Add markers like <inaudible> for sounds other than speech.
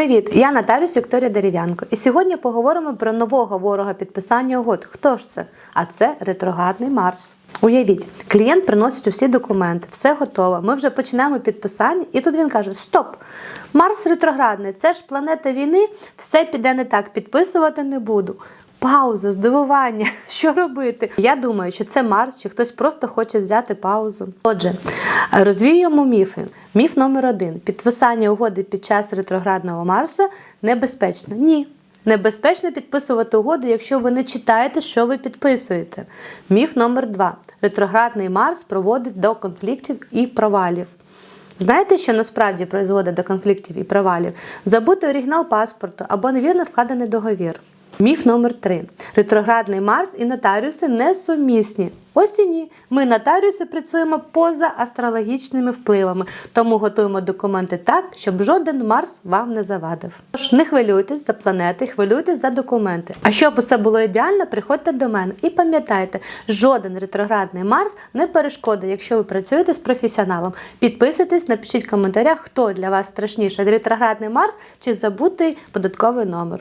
Привіт, я нотаріус Вікторія Дерев'янко. І сьогодні поговоримо про нового ворога підписання угод. Хто ж це? А це ретроградний Марс. Уявіть, клієнт приносить усі документи, все готово. Ми вже починаємо підписання, і тут він каже: Стоп! Марс ретроградний, це ж планета війни, все піде не так, підписувати не буду. Пауза, здивування, <laughs> що робити? Я думаю, що це Марс, чи хтось просто хоче взяти паузу. Отже, розвіюємо міфи. Міф номер один: підписання угоди під час ретроградного Марса небезпечно. Ні. Небезпечно підписувати угоду, якщо ви не читаєте, що ви підписуєте. Міф номер два: ретроградний Марс проводить до конфліктів і провалів. Знаєте, що насправді призводить до конфліктів і провалів? Забути оригінал паспорту або невірно складений договір. Міф номер 3 Ретроградний Марс і нотаріуси несумісні. Ось і ні. Ми, нотаріуси, працюємо поза астрологічними впливами, тому готуємо документи так, щоб жоден Марс вам не завадив. Тож не хвилюйтесь за планети, хвилюйтесь за документи. А щоб усе було ідеально, приходьте до мене і пам'ятайте, жоден ретроградний Марс не перешкодить, якщо ви працюєте з професіоналом. Підписуйтесь, напишіть в коментарях, хто для вас страшніше ретроградний Марс чи забутий податковий номер.